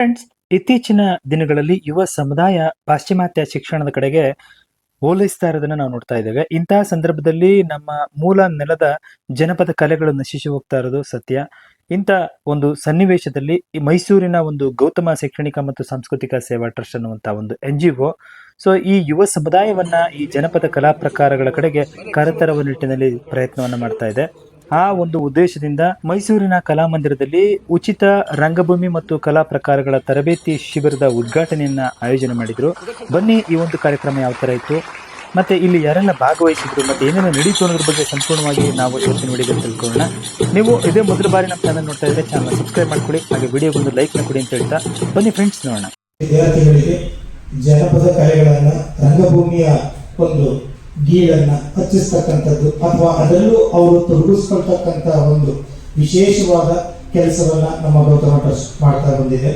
Friends ಇತ್ತೀಚಿನ ದಿನಗಳಲ್ಲಿ ಯುವ ಸಮುದಾಯ ಪಾಶ್ಚಿಮಾತ್ಯ ಶಿಕ್ಷಣದ ಕಡೆಗೆ ಹೋಲಿಸ್ತಾ ಇರೋದನ್ನ ನಾವು ನೋಡ್ತಾ ಇದ್ದೇವೆ. ಇಂತಹ ಸಂದರ್ಭದಲ್ಲಿ ನಮ್ಮ ಮೂಲ ನೆಲದ ಜನಪದ ಕಲೆಗಳು ನಶಿಸಿ ಹೋಗ್ತಾ ಇರೋದು ಸತ್ಯ. ಇಂಥ ಒಂದು ಸನ್ನಿವೇಶದಲ್ಲಿ ಈ ಮೈಸೂರಿನ ಒಂದು ಗೌತಮ ಶೈಕ್ಷಣಿಕ ಮತ್ತು ಸಾಂಸ್ಕೃತಿಕ ಸೇವಾ ಟ್ರಸ್ಟ್ ಅನ್ನುವಂತಹ ಒಂದು ಎನ್ ಜಿ ಒ ಸೊ ಈ ಯುವ ಸಮುದಾಯವನ್ನ ಈ ಜನಪದ ಕಲಾ ಪ್ರಕಾರಗಳ ಕಡೆಗೆ ಕರೆತರುವ ನಿಟ್ಟಿನಲ್ಲಿ ಪ್ರಯತ್ನವನ್ನ ಮಾಡ್ತಾ ಇದೆ. ಆ ಒಂದು ಉದ್ದೇಶದಿಂದ ಮೈಸೂರಿನ ಕಲಾಮಂದಿರದಲ್ಲಿ ಉಚಿತ ರಂಗಭೂಮಿ ಮತ್ತು ಕಲಾ ಪ್ರಕಾರಗಳ ತರಬೇತಿ ಶಿಬಿರದ ಉದ್ಘಾಟನೆಯನ್ನ ಆಯೋಜನೆ ಮಾಡಿದ್ರು. ಬನ್ನಿ, ಈ ಒಂದು ಕಾರ್ಯಕ್ರಮ ಯಾವ ತರ ಇತ್ತು? ಮತ್ತೆ ಇಲ್ಲಿ ಯಾರೆಲ್ಲ ಭಾಗವಹಿಸಿದ್ರು ಮತ್ತೆ ಏನೇನು ನಡೀತು ಅನ್ನೋದ್ರ ಬಗ್ಗೆ ಸಂಪೂರ್ಣವಾಗಿ ನಾವು ಇವತ್ತಿನ ವಿಡಿಯೋದಲ್ಲಿ ತಿಳ್ಕೊಳ್ಳೋಣ. ನೀವು ಇದೇ ಮೊದಲ ಬಾರಿ ನಮ್ಮ ಚಾನಲ್ ನೋಡ್ತಾ ಇದ್ರೆ ಚಾನಲ್ ಸಬ್ಸ್ಕ್ರೈಬ್ ಮಾಡ್ಕೊಳ್ಳಿ ಹಾಗೆ ವಿಡಿಯೋಗೊಂದು ಲೈಕ್ನ ಕೊಡಿ ಅಂತ ಹೇಳ್ತಾ ಬನ್ನಿ ಫ್ರೆಂಡ್ಸ್ ನೋಡೋಣ. ವಿದ್ಯಾರ್ಥಿಗಳಿಗೆ ಜನಪದ ಕಲೆಗಳನ್ನ ರಂಗಭೂಮಿಯ ಒಂದು ಗೀಳನ್ನ ಹಚ್ಚಿಸ್ತಕ್ಕಂಥದ್ದು ಅಥವಾ ಅದರಲ್ಲೂ ಅವರು ತೊಡಗಿಸ್ಕೊಳ್ತಕ್ಕಂಥ ಒಂದು ವಿಶೇಷವಾದ ಕೆಲಸವನ್ನ ನಮ್ಮ ಗೌತಮ ಟ್ರಸ್ಟ್ ಮಾಡ್ತಾ ಬಂದಿದೆ.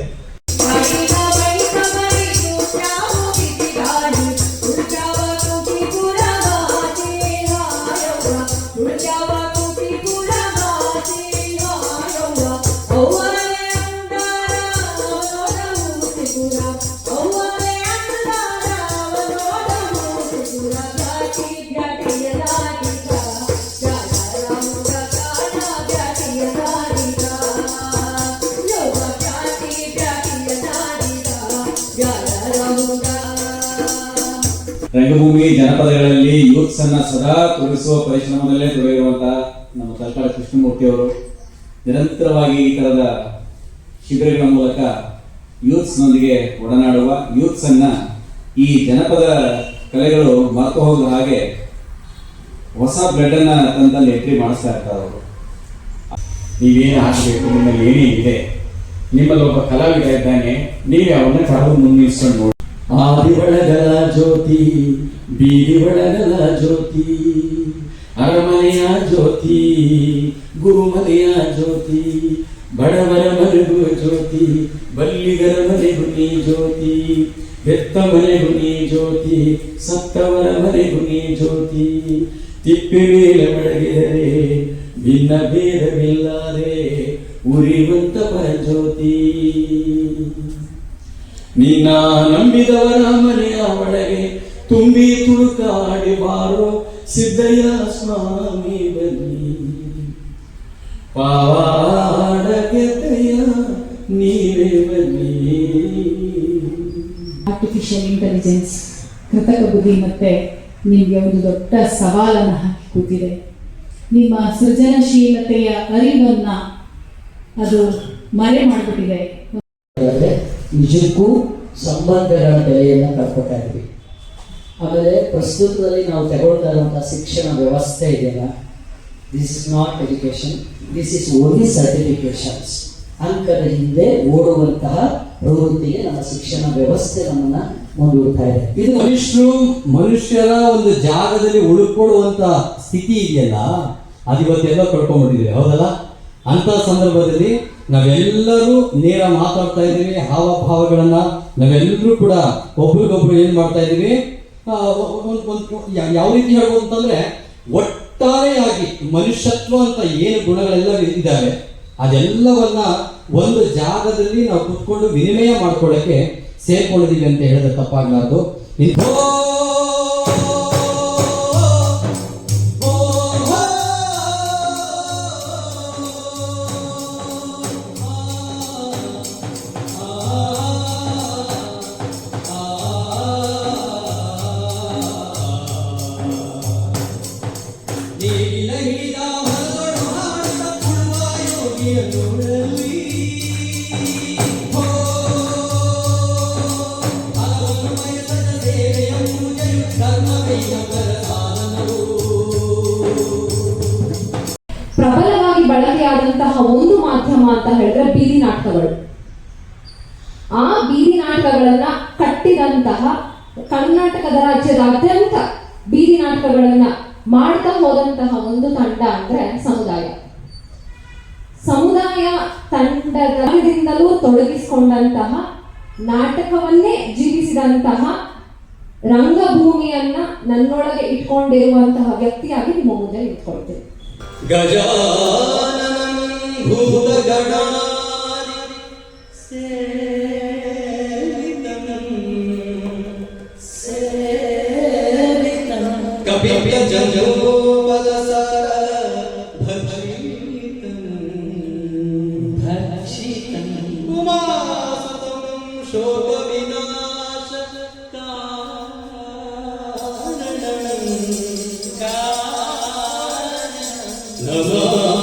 ರಂಗಭೂಮಿ ಜನಪದಗಳಲ್ಲಿ ಯೂತ್ಸ್ ಅನ್ನ ಸದಾ ತೊಡಗಿಸುವ ಪರಿಶ್ರಮದಲ್ಲೇ ತೊಡಗಿರುವಂತಹ ನಮ್ಮ ಸರ್ಕಾರ ಕೃಷ್ಣಮೂರ್ತಿ ಅವರು. ನಿರಂತರವಾಗಿ ಈ ತರದ ಶಿಬಿರಗಳ ಮೂಲಕ ಯೂತ್ಸ್ನೊಂದಿಗೆ ಒಡನಾಡುವ ಯೂತ್ಸ್ ಅನ್ನ ಈ ಜನಪದ ಕಲೆಗಳು ಮರೆತು ಹೋಗುವ ಹಾಗೆ ಹೊಸ ಬ್ಲಡ್ ಅನ್ನ ತಂದಲ್ಲಿ ಎಂಟ್ರಿ ಮಾಡಿಸ್ತಾ ಇರ್ತಾರೆ ಅವರು. ನೀವೇನು ಹಾಕಬೇಕು? ನಿಮ್ಮಲ್ಲಿ ಇದೆ? ನಿಮ್ಮಲ್ಲಿ ಒಬ್ಬ ಕಲಾವಿದ ಇದ್ದಾನೆ, ನೀವೇ ಅವನ್ನ ಕಳೆದು ಮುನ್ನಿಸ್ಕೊಂಡು ನೋಡಿ. ಜ್ಯೋತಿ, ಬೀದಿ ಒಳಗಲ ಜ್ಯೋತಿ, ಅರಮನೆಯ ಜ್ಯೋತಿ, ಗುರುಮನೆಯ ಜ್ಯೋತಿ, ಬಡವರ ಮನೆಗೂ ಜ್ಯೋತಿ, ಬಲ್ಲಿಗರ ಮನೆಗೂ ನೀ ಜ್ಯೋತಿ, ಬೆತ್ತ ಮನೆಗೂ ನೀ ಜ್ಯೋತಿ, ಸತ್ತವರ ಮನೆಗೂ ನೀ ಜ್ಯೋತಿ, ತಿಪ್ಪಿ ಮೇಲೆ ಮಡಗಿದರೆ, ಭಿನ್ನ ಭೇದವಿಲ್ಲದೆ ಉರಿವಂತ ಪರಜ್ಯೋತಿ. ನೀನಾ ನಂಬಿದವರ ತುಳುಕಾಡಿ ಬಾರೋ ಸಿದ್ಧಯ್ಯ ಸ್ವಾಮಿ ಬನ್ನಿ ಪಾವಾಡ ಕೆತ್ತಯ್ಯ ನೀವೇ ಬನ್ನಿ. ಆರ್ಟಿಫಿಷಿಯಲ್ ಇಂಟೆಲಿಜೆನ್ಸ್ ಕೃತಕ ಬುದ್ಧಿ ಮತ್ತೆ ನಿಮಗೆ ಒಂದು ದೊಡ್ಡ ಸವಾಲನ್ನು ಹಾಕಿ ಕೂತಿದೆ. ನಿಮ್ಮ ಸೃಜನಶೀಲತೆಯ ಅರಿವನ್ನ ಅದು ಮರೆ ಮಾಡಿಬಿಟ್ಟಿದೆ. ನಿಜಕ್ಕೂ ಸಂಬಂಧಗಳ ಬೆಲೆಯನ್ನು ಕಳ್ಕೊತಾ ಇದ್ವಿ ಆಮೇಲೆ ಪ್ರಸ್ತುತದಲ್ಲಿ ನಾವು ತಗೊಳ್ತಾ ಇರುವಂತಹ ಶಿಕ್ಷಣ ವ್ಯವಸ್ಥೆ ಇದೆಯಲ್ಲ? This is not education this is only certifications ಅಂಕದ ಹಿಂದೆ ಓಡುವಂತಹ ಪ್ರವೃತ್ತಿಗೆ ನಮ್ಮ ಶಿಕ್ಷಣ ವ್ಯವಸ್ಥೆ ನಮ್ಮನ್ನ ಮುಂದೂಡ್ತಾ ಇದೆ. ಇದು ಮನುಷ್ಯರು, ಮನುಷ್ಯರ ಒಂದು ಜಾಗದಲ್ಲಿ ಉಳ್ಕೊಳ್ಳುವಂತ ಸ್ಥಿತಿ ಇದೆಯಲ್ಲ ಅದಿವತ್ತೆಲ್ಲ ಕಳ್ಕೊಂಡ್ಬಿಟ್ಟಿದ್ದೀವಿ ಹೌದಲ್ಲ? ಅಂತ ಸಂದರ್ಭದಲ್ಲಿ ನಾವೆಲ್ಲರೂ ನೇರ ಮಾತಾಡ್ತಾ ಇದ್ದೀವಿ, ಹಾವಭಾವಗಳನ್ನ ನಾವೆಲ್ಲರೂ ಕೂಡ ಒಬ್ರಿಗೊಬ್ರು ಏನ್ ಮಾಡ್ತಾ ಇದ್ದೀವಿ? ಯಾವ ರೀತಿ ಹೇಳ್ಬೋದು ಅಂತಂದ್ರೆ, ಒಟ್ಟಾರೆಯಾಗಿ ಮನುಷ್ಯತ್ವ ಅಂತ ಏನು ಗುಣಗಳೆಲ್ಲ ಇದ್ದಾವೆ, ಅದೆಲ್ಲವನ್ನ ಒಂದು ಜಾಗದಲ್ಲಿ ನಾವು ಕುತ್ಕೊಂಡು ವಿನಿಮಯ ಮಾಡ್ಕೊಳ್ಳಕ್ಕೆ ಸೇರ್ಕೊಂಡಿದೀವಿ ಅಂತ ಹೇಳಿದ್ರೆ ತಪ್ಪಾಗ್ಲಾರ್ದು. ಇನ್- ಪ್ರಬಲವಾಗಿ ಬಳಕೆಯಾದಂತಹ ಒಂದು ಮಾಧ್ಯಮ ಅಂತ ಹೇಳಿದ್ರೆ ಬೀದಿ ನಾಟಕಗಳು. ಆ ಬೀದಿ ನಾಟಕಗಳನ್ನ ಕಟ್ಟಿದಂತಹ ಕರ್ನಾಟಕದ ರಾಜ್ಯದಾದ್ಯಂತ ಬೀದಿ ನಾಟಕಗಳನ್ನ ಮಾಡ್ತಾ ಹೋದಂತಹ ಒಂದು ತಂಡ ಅಂದ್ರೆ ಸಮುದಾಯ. ಸಮುದಾಯ ತಂಡದಿಂದಲೂ ತೊಡಗಿಸಿಕೊಂಡಂತಹ ನಾಟಕವನ್ನೇ ಜೀವಿಸಿದಂತಹ ರಂಗಭೂಮಿಯನ್ನ ನನ್ನೊಳಗೆ ಇಟ್ಕೊಂಡಿರುವಂತಹ ವ್ಯಕ್ತಿಯಾಗಿ ನಿಮ್ಮ ಮುಂದೆ ನಿಂತ್ಕೊಳ್ತೇನೆ ಕಪಿಯ ಜಂಜೋಪದ ಸರ ನಮಾಮಿ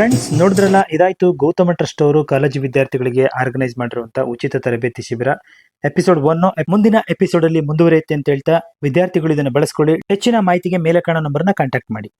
ಫ್ರೆಂಡ್ಸ್ ನೋಡಿದ್ರಲ್ಲ, ಇದಾಯ್ತು. ಗೌತಮ ಟ್ರಸ್ಟ್ ಅವರು ಕಾಲೇಜು ವಿದ್ಯಾರ್ಥಿಗಳಿಗೆ ಆರ್ಗನೈಸ್ ಮಾಡಿರುವಂತ ಉಚಿತ ತರಬೇತಿ ಶಿಬಿರ. ಎಪಿಸೋಡ್ ಒನ್ ಮುಂದಿನ ಎಪಿಸೋಡ್ ಅಲ್ಲಿ ಮುಂದುವರಿಯುತ್ತೆ ಅಂತ ಹೇಳ್ತಾ, ವಿದ್ಯಾರ್ಥಿಗಳು ಇದನ್ನು ಬಳಸ್ಕೊಳ್ಳಿ. ಹೆಚ್ಚಿನ ಮಾಹಿತಿಗೆ ಮೇಲೆ ಕಾಣೋ ನಂಬರ್ನ ಕಾಂಟ್ಯಾಕ್ಟ್ ಮಾಡಿ.